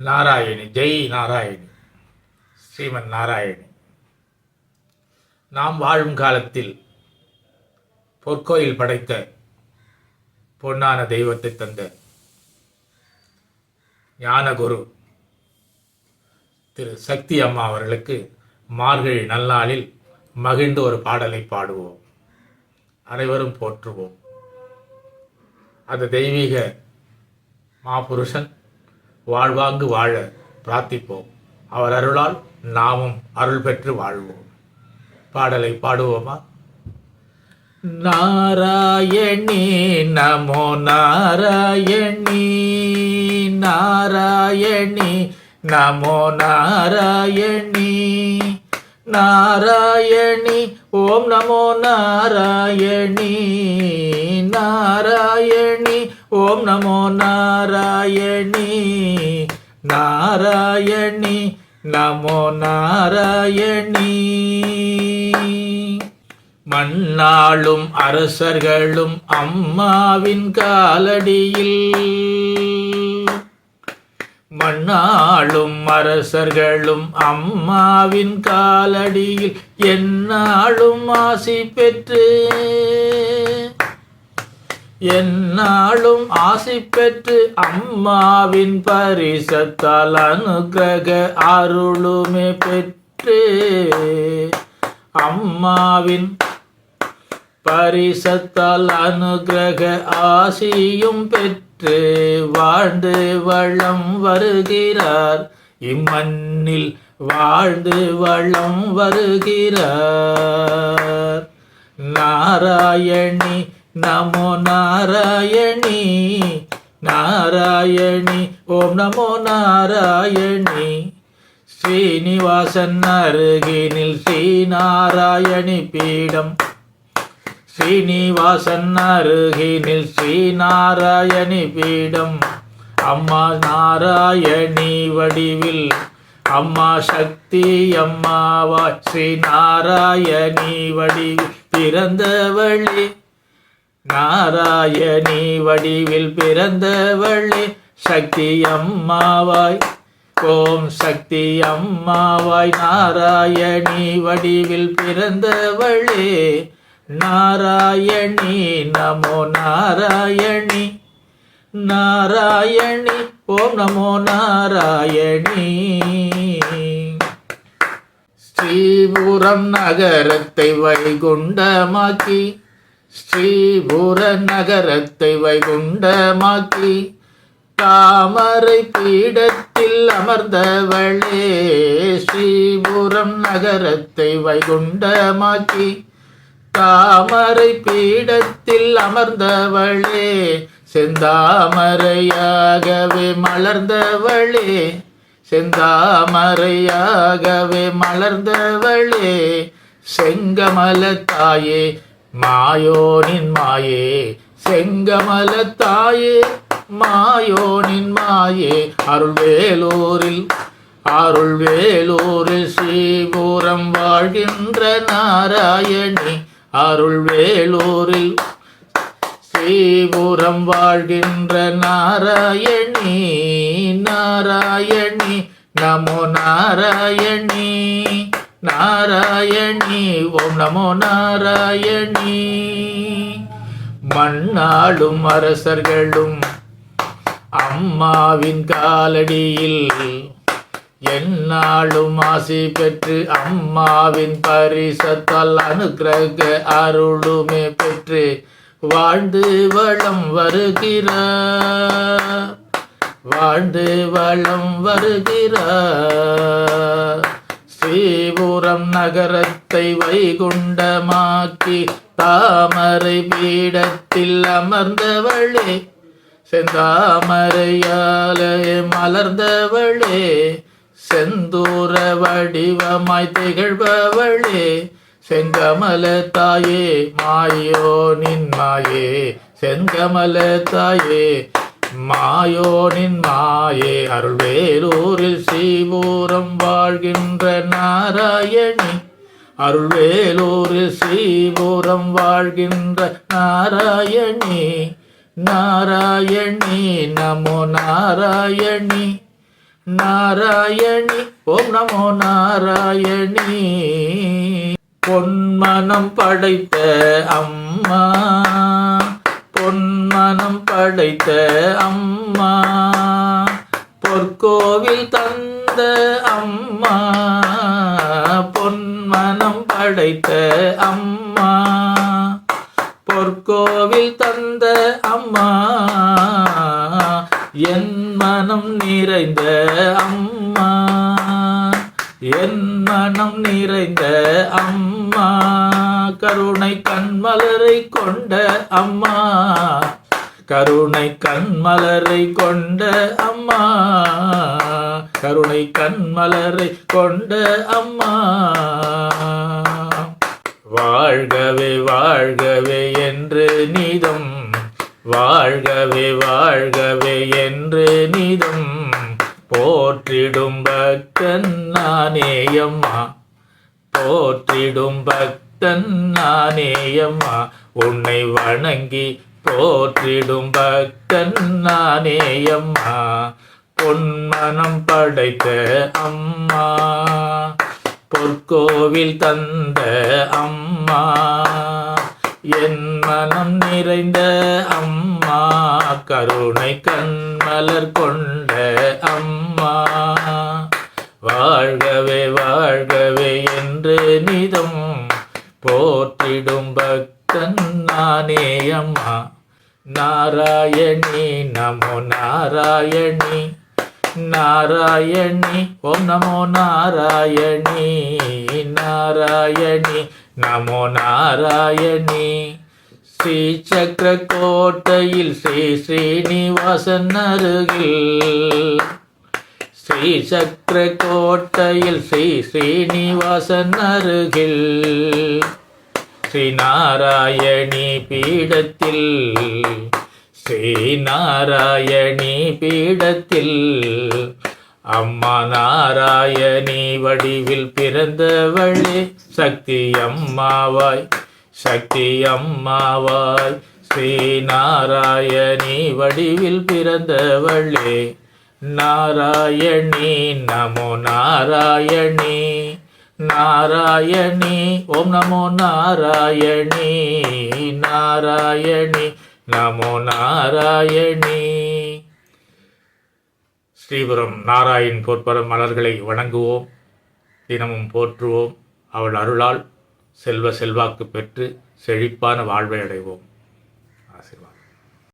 நாராயணி. ஜெய் நாராயணி. ஸ்ரீமன் நாராயணி. நாம் வாழும் காலத்தில் பொற்கோயில் படைத்த பொன்னான தெய்வத்தை தந்த ஞானகுரு திரு சக்தி அம்மா அவர்களுக்கு மார்கழி நல்லாளில் மகிழ்ந்து ஒரு பாடலை பாடுவோம். அனைவரும் போற்றுவோம். அந்த தெய்வீக மாபுருஷன் வாழ்வாங்கு வாழ பிரார்த்திப்போம். அவர் அருளால் நாமும் அருள் பெற்று வாழ்வோம். பாடலை பாடுவோமா? நாராயணி நமோ நாராயணி நாராயணி நமோ நாராயணி நாராயணி ஓம் நமோ நாராயணி நாராயணி ஓம் நமோ நாராயணி. நாராயணி நமோ நாராயணி. மண்ணாளும் அரசர்களும் அம்மாவின் காலடியில். மண்ணாளும் அரசர்களும் அம்மாவின் காலடியில். என்னாலும் ஆசி பெற்று என்னாலும் ஆசி பெற்று அம்மாவின் பரிசத்தால் அனுகிரக அருளுமே பெற்று அம்மாவின் பரிசத்தால் அனுகிரக ஆசியும் பெற்று வாழ்ந்து வளம் வருகிறார். இம்மண்ணில் வாழ்ந்து வளம் வருகிறார். நாராயணி நமோ நாராயணி நாராயணி ஓம் நமோ நாராயணி ஸ்ரீனிவாசன் அருகினில் ஸ்ரீநாராயணி பீடம் ஸ்ரீனிவாசன் அருகினில் ஸ்ரீநாராயணி பீடம் அம்மா நாராயணி வடிவில் அம்மா சக்தி அம்மாவாய் ஸ்ரீநாராயணி வடிவில் பிறந்தவழி நாராயணி வடிவில் பிறந்தவளே சக்தி அம்மாவாய். ஓம் சக்தி அம்மாவாய் நாராயணி வடிவில் பிறந்தவளே. நாராயணி நமோ நாராயணி. நாராயணி ஓம் நமோ நாராயணி. ஸ்ரீபுரம் நகரத்தை வைகுண்டமாக்கி ஸ்ரீபுர நகரத்தை வைகுண்டமாக்கி தாமரை பீடத்தில் அமர்ந்தவளே ஸ்ரீபுரம் நகரத்தை வைகுண்டமாக்கி தாமரை பீடத்தில் அமர்ந்தவளே செந்தாமரையாகவே மலர்ந்தவளே செந்தாமரையாகவே மலர்ந்தவளே செங்கமல தாயே மாயோனின் மாயே செங்கமல தாயே மாயோனின் மாயே அருள்வேலூரில் அருள்வேலூரில் ஸ்ரீபுரம் வாழ்கின்ற நாராயணி அருள்வேலூரில் ஸ்ரீபுரம் வாழ்கின்ற நாராயணி நாராயணி நமோ நாராயணி. நாராயணி ஓம் நமோ நாராயணி. மண்ணாளும் அரசர்களும் அம்மாவின் காலடியில் என்னாலும் ஆசி பெற்று அம்மாவின் பரிசத்தால் அனுகிரக அருளுமே பெற்று வாழ்ந்து வளம் வருகிறார். வாழ்ந்து வளம் வருகிறார். ஸ்ரீபுரம் நகரத்தை வைகுண்டமாக்கி தாமரை பீடத்தில் அமர்ந்தவளே செந்தாமரையாலே மலர்ந்தவளே செந்தூர வடிவமாய் திகழ்பவளே செங்கமல தாயே மாயோ நின் மாயே செங்கமல தாயே மாயோனின் மாயே அருள்வேலூரில் ஸ்ரீபூரம் வாழ்கின்ற நாராயணி. அருள்வேலூரில் ஸ்ரீபூரம் வாழ்கின்ற நாராயணி. நாராயணி நமோ நாராயணி. நாராயணி ஓம் நமோ நாராயணி. பொன்மனம் படைத்த அம்மா. பொன்மனம் படைத்த அம்மா. பொற்கோவில் தந்த அம்மா. பொன்மனம் படைத்த அம்மா. பொற்கோவில் தந்த அம்மா. என் மனம் நிறைந்த அம்மா. என் மனம் நிறைந்த அம்மா. கருணை கண்மலரை கொண்ட அம்மா. கருணை கண்மலரை கொண்ட அம்மா. கருணை கண்மலரை கொண்ட அம்மா. வாழ்கவே வாழ்கவே என்று நீதம். வாழ்கவே வாழ்கவே என்று நீதம். போற்றிடும் பக்தன் நானேயம்மா போற்றிடும் பக்தன் நானேயம்மா உன்னை வணங்கி போற்றிடும் பக்தன் நானேயம்மா பொன்மனம் படைத்த அம்மா பொற்கோவில் தந்த அம்மா என் மனம் நிறைந்த அம்மா கருணை கண்மலர் கொண்ட அம்மா. வாழ்கவே வாழ்கவே என்று நிதம் போற்றிடும் பக்தன் நானே அம்மா. நாராயணி நமோ நாராயணி. நாராயணி ஓம் நமோ நாராயணி. நாராயணி நமோ நாராயணி. ஸ்ரீ சக்கர கோட்டையில் ஸ்ரீ ஸ்ரீனிவாசன் அருகில் ஸ்ரீ சக்கர கோட்டையில் ஸ்ரீ ஸ்ரீனிவாசன் அருகில் ஸ்ரீ நாராயணி பீடத்தில் ஸ்ரீ நாராயணி பீடத்தில் அம்மா நாராயணி வடிவில் பிறந்தவளே சக்தி அம்மாவாய் சக்தி அம்மாவாய் ஸ்ரீ நாராயணி வடிவில் பிறந்தவளே. நாராயணி நமோ நாராயணி நாராயணி ஓம் நமோ நாராயணி நாராயணி நமோ நாராயணி. ஸ்ரீபுரம் நாராயண் பொற்பரம் மலர்களை வணங்குவோம் தினமும் போற்றுவோம் அவள் அருளால் செல்வ செல்வாக்கு பெற்று செழிப்பான வாழ்வை அடைவோம்.